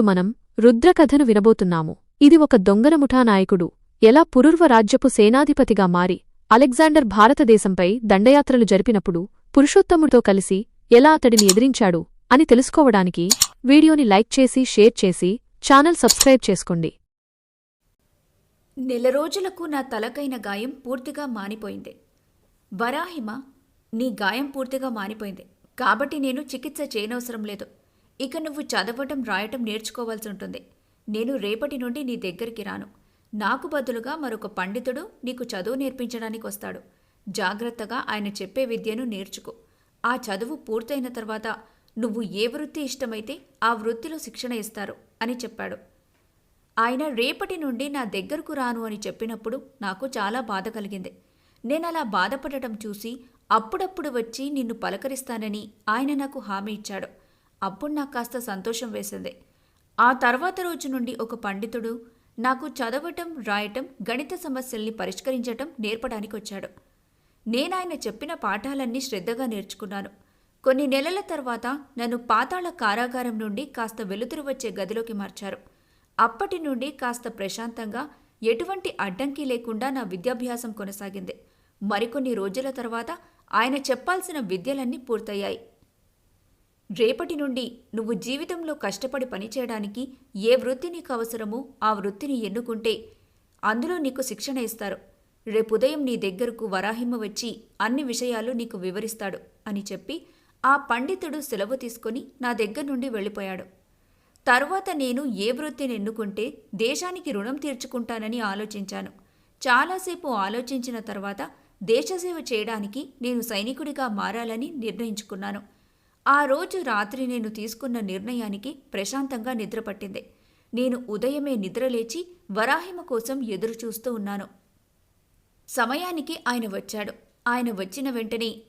మనం రుద్రకథను వినబోతున్నాము. ఇది ఒక దొంగల ముఠానాయకుడు. ఎలా పురుర్వ రాజ్యపు సేనాధిపతిగా మారి అలెగ్జాండర్ భారతదేశంపై దండయాత్రలు జరిపినప్పుడు పురుషోత్తముడితో కలిసి ఎలా అతడిని ఎదిరించాడు అని తెలుసుకోవడానికి వీడియోని లైక్ చేసి షేర్ చేసి ఛానల్ సబ్స్క్రైబ్ చేసుకోండి. నెల రోజులకు నా తలకైన గాయం పూర్తిగా మానిపోయింది. వరాహిమ నీ గాయం పూర్తిగా మానిపోయింది. కాబట్టి నేను చికిత్స చేయనవసరం లేదు. ఇక నువ్వు చదవటం రాయటం నేర్చుకోవాల్సి ఉంటుంది. నేను రేపటి నుండి నీ దగ్గరికి రాను. నాకు బదులుగా మరొక పండితుడు నీకు చదువు నేర్పించడానికి వస్తాడు. జాగ్రత్తగా ఆయన చెప్పే విద్యను నేర్చుకో. ఆ చదువు పూర్తయిన తర్వాత నువ్వు ఏ వృత్తి ఇష్టమైతే ఆ వృత్తిలో శిక్షణ ఇస్తారు అని చెప్పాడు. ఆయన రేపటి నుండి నా దగ్గరకు రాను అని చెప్పినప్పుడు నాకు చాలా బాధ కలిగింది. నేను అలా బాధపడటం చూసి అప్పుడప్పుడు వచ్చి నిన్ను పలకరిస్తానని ఆయన నాకు హామీ ఇచ్చాడు. అప్పుడు నాకు కాస్త సంతోషం వేసింది. ఆ తర్వాత రోజు నుండి ఒక పండితుడు నాకు చదవటం రాయటం గణిత సమస్యల్ని పరిష్కరించటం నేర్పడానికి వచ్చాడు నేను ఆయన చెప్పిన పాఠాలన్నీ శ్రద్ధగా నేర్చుకున్నాను. కొన్ని నెలల తర్వాత నన్ను పాతాళ కారాగారం నుండి కాస్త వెలుతురు వచ్చే గదిలోకి మార్చారు. అప్పటి నుండి కాస్త ప్రశాంతంగా ఎటువంటి అడ్డంకి లేకుండా నా విద్యాభ్యాసం కొనసాగింది. మరికొన్ని రోజుల తర్వాత ఆయన చెప్పాల్సిన విద్యలన్నీ పూర్తయ్యాయి. రేపటి నుండి నువ్వు జీవితంలో కష్టపడి పనిచేయడానికి ఏ వృత్తి నీకు అవసరమో ఆ వృత్తిని ఎన్నుకుంటే అందులో నీకు శిక్షణ ఇస్తారు. రేపు ఉదయం నీ దగ్గరకు వరాహిమ వచ్చి అన్ని విషయాలు నీకు వివరిస్తాడు అని చెప్పి ఆ పండితుడు సెలవు తీసుకొని నా దగ్గర నుండి వెళ్ళిపోయాడు. తరువాత నేను ఏ వృత్తిని ఎన్నుకుంటే దేశానికి రుణం తీర్చుకుంటానని ఆలోచించాను. చాలాసేపు ఆలోచించిన తర్వాత దేశసేవ చేయడానికి నేను సైనికుడిగా మారాలని నిర్ణయించుకున్నాను. ఆ రోజు రాత్రి నేను తీసుకున్న నిర్ణయానికి ప్రశాంతంగా నిద్రపట్టింది. నేను ఉదయమే నిద్రలేచి వరాహిమ కోసం ఎదురుచూస్తూ ఉన్నాను. సమయానికి ఆయన వచ్చాడు. ఆయన వచ్చిన వెంటనే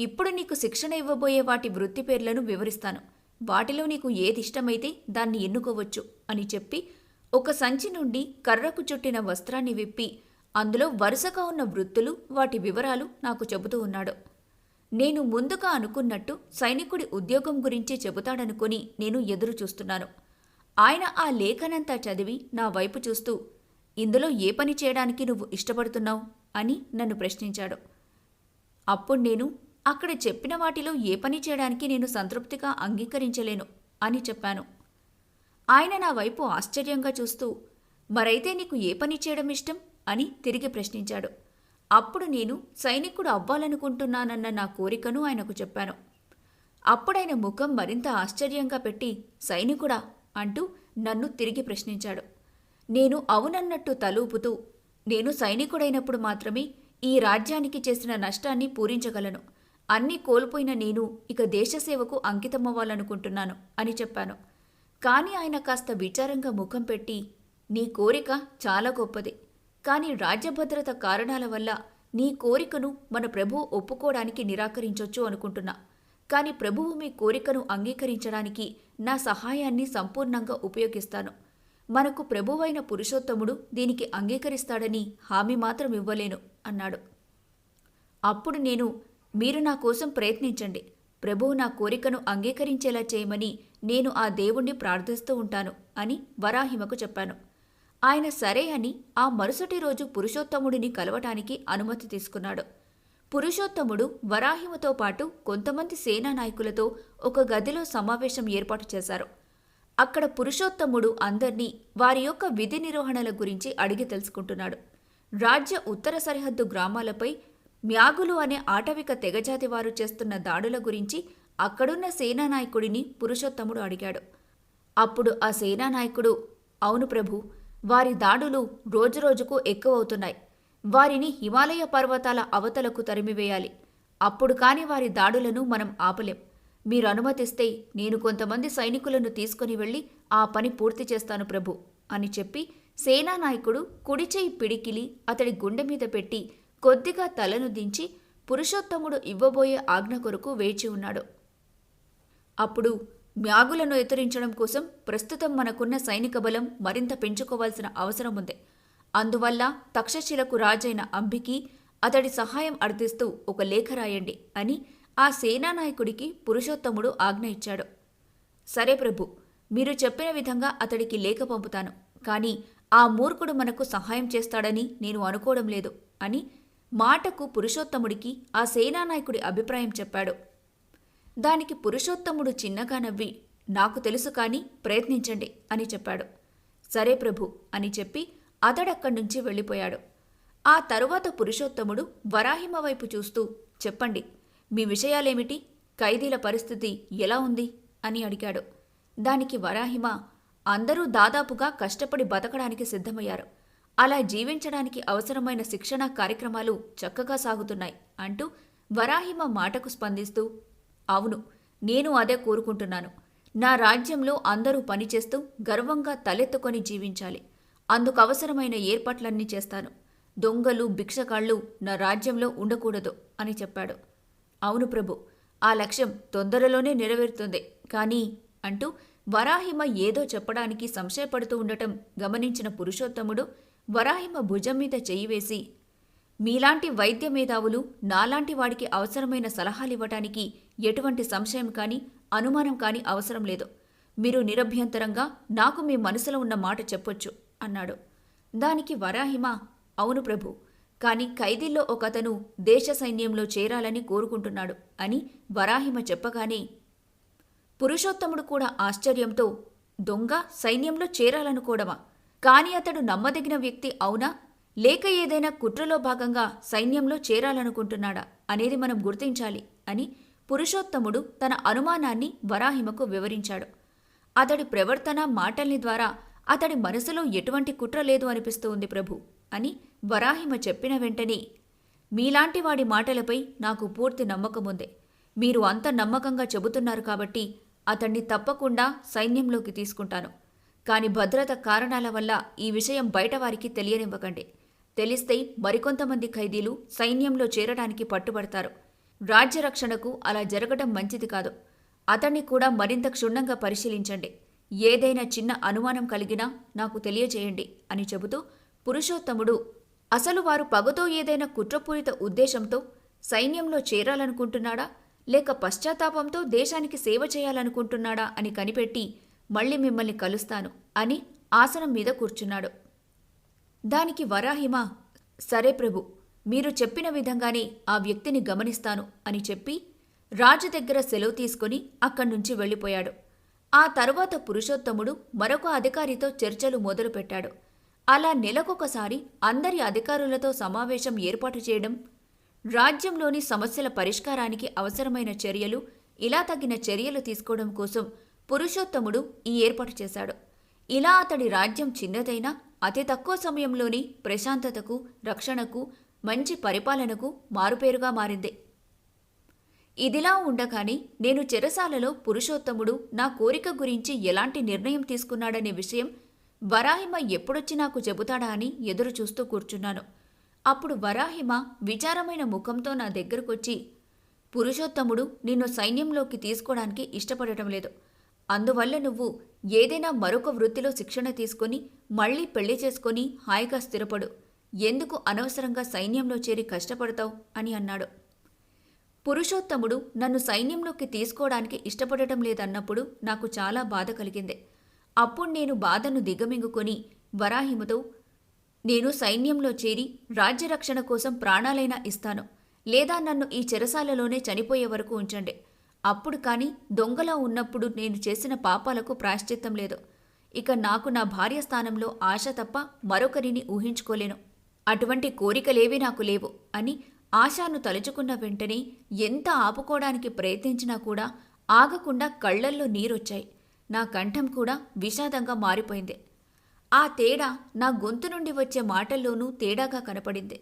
ఇప్పుడు నీకు శిక్షణ ఇవ్వబోయే వాటి వృత్తి పేర్లను వివరిస్తాను. వాటిలో నీకు ఏది ఇష్టమైతే దాన్ని ఎన్నుకోవచ్చు అని చెప్పి ఒక సంచి నుండి కర్రకు చుట్టిన వస్త్రాన్ని విప్పి అందులో వరుసగా ఉన్న వృత్తులు వాటి వివరాలు నాకు చెబుతూ ఉన్నాడు. నేను ముందుగా అనుకున్నట్టు సైనికుడి ఉద్యోగం గురించి చెబుతాడనుకుని నేను ఎదురు చూస్తున్నాను ఆయన ఆ లేఖనంతా చదివి నా వైపు చూస్తూ ఇందులో ఏ పని చేయడానికి నువ్వు ఇష్టపడుతున్నావు? అని నన్ను ప్రశ్నించాడు. అప్పుడు నేను అక్కడ చెప్పిన వాటిలో ఏ పని చేయడానికి నేను సంతృప్తిగా అంగీకరించలేను అని చెప్పాను. ఆయన నా వైపు ఆశ్చర్యంగా చూస్తూ మరైతే నీకు ఏ పని చేయడం ఇష్టం? అని తిరిగి ప్రశ్నించాడు. అప్పుడు నేను సైనికుడు అవ్వాలనుకుంటున్నానన్న నా కోరికను ఆయనకు చెప్పాను. అప్పుడైన ముఖం మరింత ఆశ్చర్యంగా పెట్టి సైనికుడా అంటూ నన్ను తిరిగి ప్రశ్నించాడు. నేను అవునన్నట్టు తలూపుతూ నేను సైనికుడైనప్పుడు మాత్రమే ఈ రాజ్యానికి చేసిన నష్టాన్ని పూరించగలను. అన్నీ కోల్పోయిన నేను ఇక దేశసేవకు అంకితమవ్వాలనుకుంటున్నాను అని చెప్పాను. కానీ ఆయన కాస్త విచారంగా ముఖం పెట్టి నీ కోరిక చాలా గొప్పది. కానీ రాజ్యభద్రత కారణాల వల్ల నీ కోరికను మన ప్రభువు ఒప్పుకోవడానికి నిరాకరించొచ్చు అనుకుంటున్నా. కానీ ప్రభువు మీ కోరికను అంగీకరించడానికి నా సహాయాన్ని సంపూర్ణంగా ఉపయోగిస్తాను. మనకు ప్రభువైన పురుషోత్తముడు దీనికి అంగీకరిస్తాడని హామీ మాత్రం ఇవ్వలేను అన్నాడు. అప్పుడు నేను మీరు నా కోసం ప్రయత్నించండి. ప్రభువు నా కోరికను అంగీకరించేలా చేయమని నేను ఆ దేవుణ్ణి ప్రార్థిస్తూ ఉంటాను అని వరాహిమకు చెప్పాను. ఆయన సరే అని ఆ మరుసటి రోజు పురుషోత్తముడిని కలవటానికి అనుమతి తీసుకున్నాడు. పురుషోత్తముడు వరాహిమతో పాటు కొంతమంది సేనా నాయకులతో ఒక గదిలో సమావేశం ఏర్పాటు చేశారు. అక్కడ పురుషోత్తముడు అందర్నీ వారి యొక్క విధి నిర్వహణల గురించి అడిగి తెలుసుకుంటున్నాడు. రాజ్య ఉత్తర సరిహద్దు గ్రామాలపై మ్యాగులు అనే ఆటవిక తెగజాతి వారు చేస్తున్న దాడుల గురించి అక్కడున్న సేనా నాయకుడిని పురుషోత్తముడు అడిగాడు. అప్పుడు ఆ సేనా నాయకుడు అవును ప్రభు వారి దాడులు రోజురోజుకు ఎక్కువవుతున్నాయి. వారిని హిమాలయ పర్వతాల అవతలకు తరిమివేయాలి. అప్పుడు కాని వారి దాడులను మనం ఆపలేం. మీరు అనుమతిస్తే నేను కొంతమంది సైనికులను తీసుకుని వెళ్ళి ఆ పని పూర్తి చేస్తాను ప్రభు అని చెప్పి సేనానాయకుడు కుడిచేయి పిడికిలి అతడి గుండె మీద పెట్టి కొద్దిగా తలను దించి పురుషోత్తముడు ఇవ్వబోయే ఆజ్ఞ కొరకు వేచి ఉన్నాడు. అప్పుడు మ్యాగులను ఎదిరించడం కోసం ప్రస్తుతం మనకున్న సైనిక బలం మరింత పెంచుకోవాల్సిన అవసరం ఉంది. అందువల్ల తక్షశిలకు రాజైన అంబికి అతడి సహాయం అర్థిస్తూ ఒక లేఖ రాయండి అని ఆ సేనానాయకుడికి పురుషోత్తముడు ఆజ్ఞ ఇచ్చాడు. సరే ప్రభు మీరు చెప్పిన విధంగా అతడికి లేఖ పంపుతాను. కానీ ఆ మూర్ఖుడు మనకు సహాయం చేస్తాడని నేను అనుకోవడం లేదు అని మాటకు పురుషోత్తముడికి ఆ సేనానాయకుడి అభిప్రాయం చెప్పాడు. దానికి పురుషోత్తముడు చిన్నగా నవ్వి నాకు తెలుసు కాని ప్రయత్నించండి అని చెప్పాడు. సరే ప్రభు అని చెప్పి అతడక్కడి నుంచి వెళ్ళిపోయాడు. ఆ తరువాత పురుషోత్తముడు వరాహిమ వైపు చూస్తూ చెప్పండి మీ విషయాలేమిటి? ఖైదీల పరిస్థితి ఎలా ఉంది? అని అడిగాడు. దానికి వరాహిమ అందరూ దాదాపుగా కష్టపడి బతకడానికి సిద్ధమయ్యారు. అలా జీవించడానికి అవసరమైన శిక్షణా కార్యక్రమాలు చక్కగా సాగుతున్నాయి అంటూ వరాహిమ మాటకు స్పందిస్తూ అవును నేను అదే కోరుకుంటున్నాను. నా రాజ్యంలో అందరూ పనిచేస్తూ గర్వంగా తలెత్తుకొని జీవించాలి. అందుకు అవసరమైన ఏర్పాట్లన్నీ చేస్తాను. దొంగలు భిక్షకాళ్ళు నా రాజ్యంలో ఉండకూడదు అని చెప్పాడు. అవును ప్రభు ఆ లక్ష్యం తొందరలోనే నెరవేరుతుంది. కానీ అంటూ వరాహిమ ఏదో చెప్పడానికి సంశయపడుతూ ఉండటం గమనించిన పురుషోత్తముడు వరాహిమ భుజం మీద చేయివేసి వేసి మీలాంటి వైద్య మేధావులు నాలాంటి వాడికి అవసరమైన సలహాలివ్వటానికి ఎటువంటి సంశయం కాని అనుమానం కాని అవసరం లేదు. మీరు నిరభ్యంతరంగా నాకు మీ మనసులో ఉన్న మాట చెప్పొచ్చు అన్నాడు. దానికి వరాహిమ అవును ప్రభు కాని ఖైదీల్లో ఒకతను దేశ సైన్యంలో చేరాలని కోరుకుంటున్నాడు అని వరాహిమ చెప్పగానే పురుషోత్తముడు కూడా ఆశ్చర్యంతో దొంగ సైన్యంలో చేరాలనుకోవడమా కాని అతడు నమ్మదగిన వ్యక్తి అవునా? లేక ఏదైనా కుట్రలో భాగంగా సైన్యంలో చేరాలనుకుంటున్నాడా అనేది మనం గుర్తించాలి అని పురుషోత్తముడు తన అనుమానాన్ని వరాహిమకు వివరించాడు. అతడి ప్రవర్తన మాటల్ని ద్వారా అతడి మనసులో ఎటువంటి కుట్ర లేదు అనిపిస్తూ ఉంది ప్రభు అని వరాహిమ చెప్పిన వెంటనే మీలాంటి వాడి మాటలపై నాకు పూర్తి నమ్మకముందే మీరు అంత నమ్మకంగా చెబుతున్నారు కాబట్టి అతన్ని తప్పకుండా సైన్యంలోకి తీసుకుంటాను. కాని భద్రత కారణాల వల్ల ఈ విషయం బయట వారికి తెలియనివ్వకండి. తెలిస్తే మరికొంతమంది ఖైదీలు సైన్యంలో చేరడానికి పట్టుబడతారు. రాజ్యరక్షణకు అలా జరగడం మంచిది కాదు. అతన్ని కూడా మరింత క్షుణ్ణంగా పరిశీలించండి. ఏదైనా చిన్న అనుమానం కలిగినా నాకు తెలియజేయండి అని చెబుతూ పురుషోత్తముడు అసలు వారు పగతో ఏదైనా కుట్రపూరిత ఉద్దేశంతో సైన్యంలో చేరాలనుకుంటున్నాడా? లేక పశ్చాత్తాపంతో దేశానికి సేవ చేయాలనుకుంటున్నాడా? అని కనిపెట్టి మళ్ళీ మిమ్మల్ని కలుస్తాను అని ఆసనం మీద కూర్చున్నాడు. దానికి వరాహిమ సరే ప్రభు మీరు చెప్పిన విధంగానే ఆ వ్యక్తిని గమనిస్తాను అని చెప్పి రాజు దగ్గర సెలవు తీసుకుని అక్కడి నుంచి వెళ్ళిపోయాడు. ఆ తరువాత పురుషోత్తముడు మరొక అధికారితో చర్చలు మొదలుపెట్టాడు. అలా నెలకొకసారి అందరి అధికారులతో సమావేశం ఏర్పాటు చేయడం రాజ్యంలోని సమస్యల పరిష్కారానికి అవసరమైన చర్యలు ఇలా తగిన చర్యలు తీసుకోవడం కోసం పురుషోత్తముడు ఈ ఏర్పాటు చేశాడు. ఇలా అతడి రాజ్యం చిన్నదైనా అతి తక్కువ సమయంలోనే ప్రశాంతతకు రక్షణకు మంచి పరిపాలనకు మారుపేరుగా మారింది. ఇదిలా ఉండగానే నేను చెరసాలలో పురుషోత్తముడు నా కోరిక గురించి ఎలాంటి నిర్ణయం తీసుకున్నాడనే విషయం వరాహిమ ఎప్పుడొచ్చి నాకు చెబుతాడా అని ఎదురు చూస్తూ కూర్చున్నాను. అప్పుడు వరాహిమ విచారమైన ముఖంతో నా దగ్గరకొచ్చి పురుషోత్తముడు నిన్ను సైన్యంలోకి తీసుకోవడానికి ఇష్టపడటం లేదు. అందువల్ల నువ్వు ఏదైనా మరొక వృత్తిలో శిక్షణ తీసుకొని మళ్ళీ పెళ్ళి చేసుకొని హాయిగా స్థిరపడు. ఎందుకు అనవసరంగా సైన్యంలో చేరి కష్టపడతావు? అని అన్నాడు. పురుషోత్తముడు నన్ను సైన్యంలోకి తీసుకోవడానికి ఇష్టపడటం లేదన్నప్పుడు నాకు చాలా బాధ కలిగింది. అప్పుడు నేను బాధను దిగమింగుకొని వరాహిముతో నేను సైన్యంలో చేరి రాజ్యరక్షణ కోసం ప్రాణాలైనా ఇస్తాను. లేదా నన్ను ఈ చెరసాలలోనే చనిపోయే వరకు ఉంచండి. అప్పుడు కాని దొంగలా ఉన్నప్పుడు నేను చేసిన పాపాలకు ప్రాశ్చిత్తం లేదు. ఇక నాకు నా భార్య స్థానంలో ఆశ తప్ప మరొకరిని ఊహించుకోలేను. అటువంటి కోరికలేవీ నాకు లేవు అని ఆశాను తలుచుకున్న వెంటనే ఎంత ఆపుకోవడానికి ప్రయత్నించినా కూడా ఆగకుండా కళ్ళల్లో నీరొచ్చాయి. నా కంఠం కూడా విషాదంగా మారిపోయింది. ఆ తేడా నా గొంతు నుండి వచ్చే మాటల్లోనూ తేడాగా కనపడింది.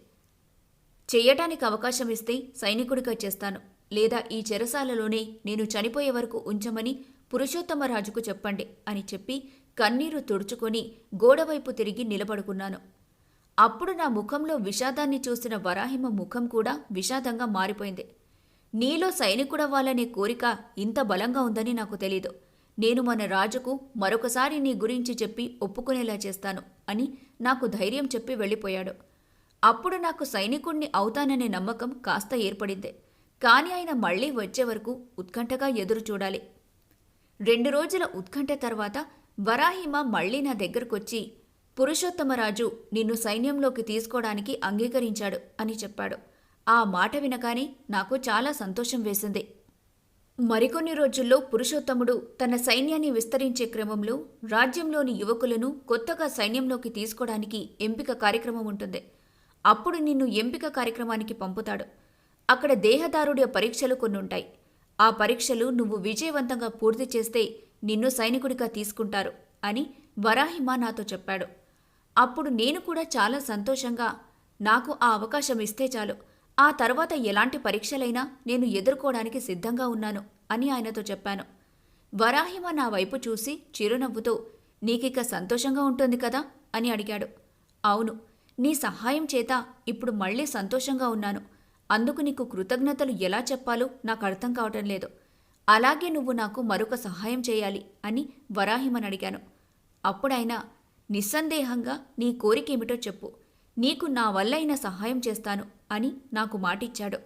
చెయ్యటానికి అవకాశం ఇస్తే సైనికుడిగా చేస్తాను. లేదా ఈ చెరసాలలోనే నేను చనిపోయే వరకు ఉంచమని పురుషోత్తమరాజుకు చెప్పండి అని చెప్పి కన్నీరు తుడుచుకొని గోడవైపు తిరిగి నిలబడుకున్నాను. అప్పుడు నా ముఖంలో విషాదాన్ని చూసిన వరాహిమ ముఖం కూడా విషాదంగా మారిపోయింది. నీలో సైనికుడవ్వాలనే కోరిక ఇంత బలంగా ఉందని నాకు తెలీదు. నేను మన రాజుకు మరొకసారి నీ గురించి చెప్పి ఒప్పుకునేలా చేస్తాను అని నాకు ధైర్యం చెప్పి వెళ్ళిపోయాడు. అప్పుడు నాకు సైనికుణ్ణి అవుతాననే నమ్మకం కాస్త ఏర్పడింది. కాని ఆయన మళ్ళీ వచ్చే వరకు ఉత్కంఠగా ఎదురు చూడాలి. రెండు రోజుల ఉత్కంఠ తర్వాత వరాహిమ మళ్ళీ నా దగ్గరకొచ్చి పురుషోత్తమరాజు నిన్ను సైన్యంలోకి తీసుకోవడానికి అంగీకరించాడు అని చెప్పాడు. ఆ మాట వినగానే నాకు చాలా సంతోషం వేసింది. మరికొన్ని రోజుల్లో పురుషోత్తముడు తన సైన్యాన్ని విస్తరించే క్రమంలో రాజ్యంలోని యువకులను కొత్తగా సైన్యంలోకి తీసుకోవడానికి ఎంపిక కార్యక్రమం ఉంటుంది. అప్పుడు నిన్ను ఎంపిక కార్యక్రమానికి పంపుతాడు. అక్కడ దేహదారుడి పరీక్షలు కొన్ని ఉంటాయి ఆ పరీక్షలు నువ్వు విజయవంతంగా పూర్తి చేస్తే నిన్ను సైనికుడిగా తీసుకుంటారు అని వరాహిమా నాతో చెప్పాడు. అప్పుడు నేను కూడా చాలా సంతోషంగా నాకు ఆ అవకాశం ఇస్తే చాలు ఆ తర్వాత ఎలాంటి పరీక్షలైనా నేను ఎదుర్కోవడానికి సిద్ధంగా ఉన్నాను అని ఆయనతో చెప్పాను. వరాహిమ నా వైపు చూసి చిరునవ్వుతో నీకిక సంతోషంగా ఉంటుంది కదా? అని అడిగాడు. అవును నీ సహాయం చేత ఇప్పుడు మళ్ళీ సంతోషంగా ఉన్నాను. అందుకు నీకు కృతజ్ఞతలు ఎలా చెప్పాలో నాకు అర్థం కావటం లేదు. అలాగే నువ్వు నాకు మరొక సహాయం చేయాలి అని వరాహిమని అడిగాను. అప్పుడైనా నిస్సందేహంగా నీ కోరికేమిటో చెప్పు. నీకు నా వల్లైన సహాయం చేస్తాను అని నాకు మాటిచ్చాడు.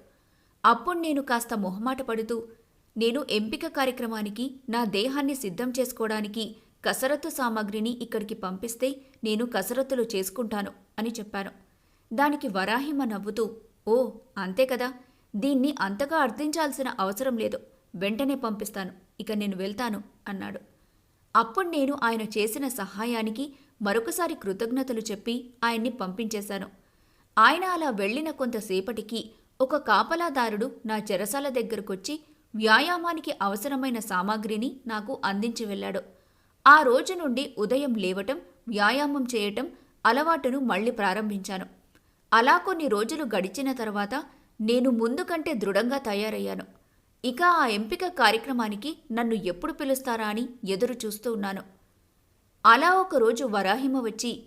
అప్పుడు నేను కాస్త మొహమాట పడుతూ నేను ఎంపిక కార్యక్రమానికి నా దేహాన్ని సిద్ధం చేసుకోవడానికి కసరత్తు సామాగ్రిని ఇక్కడికి పంపిస్తే నేను కసరత్తులు చేసుకుంటాను అని చెప్పాను. దానికి వరాహిమ నవ్వుతూ ఓ అంతే కదా. దీన్ని అంతగా అర్థించాల్సిన అవసరం లేదు. వెంటనే పంపిస్తాను. ఇక నేను వెళ్తాను అన్నాడు. అప్పుడు నేను ఆయన చేసిన సహాయానికి మరొకసారి కృతజ్ఞతలు చెప్పి ఆయన్ని పంపించేశాను. ఆయన అలా వెళ్ళిన కొంతసేపటికి ఒక కాపలాదారుడు నా చెరసాల దగ్గరకొచ్చి వ్యాయామానికి అవసరమైన సామాగ్రిని నాకు అందించి వెళ్ళాడు. ఆ రోజు నుండి ఉదయం లేవటం వ్యాయామం చేయటం అలవాటును మళ్ళీ ప్రారంభించాను. అలా కొన్ని రోజులు గడిచిన తర్వాత నేను ముందు కంటే దృఢంగా తయారయ్యాను. ఇక ఆ ఎంపిక కార్యక్రమానికి నన్ను ఎప్పుడు పిలుస్తారా అని ఎదురు చూస్తూ ఉన్నాను. అలా ఒకరోజు వరాహిమ వచ్చి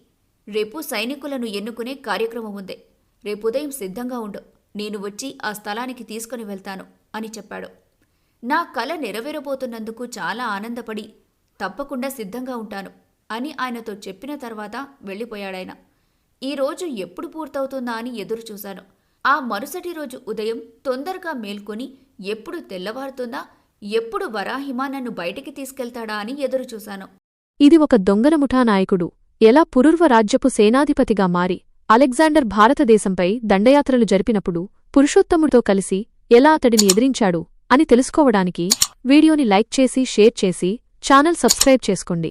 రేపు సైనికులను ఎన్నుకునే కార్యక్రమం ఉంది. రేపు ఉదయం సిద్ధంగా ఉండు. నేను వచ్చి ఆ స్థలానికి తీసుకుని వెళ్తాను అని చెప్పాడు. నా కల నెరవేరబోతున్నందుకు చాలా ఆనందపడి తప్పకుండా సిద్ధంగా ఉంటాను అని ఆయనతో చెప్పిన తర్వాత వెళ్ళిపోయాడాయన. ఈ రోజు ఎప్పుడు పూర్తవుతుందా అని ఎదురు చూశాను. ఆ మరుసటి రోజు ఉదయం తొందరగా మేల్కొని ఎప్పుడు తెల్లవారుతుందా ఎప్పుడు వరాహిమా నన్ను బయటికి తీసుకెళ్తాడా అని ఎదురుచూశాను ఇది ఒక దొంగల ముఠా నాయకుడు ఎలా పురుర్వ రాజ్యపు సేనాధిపతిగా మారి అలెగ్జాండర్ భారతదేశంపై దండయాత్రలు జరిపినప్పుడు పురుషోత్తముడితో కలిసి ఎలా అతడిని ఎదిరించాడు అని తెలుసుకోవడానికి వీడియోని లైక్ చేసి షేర్ చేసి ఛానల్ సబ్స్క్రైబ్ చేసుకోండి.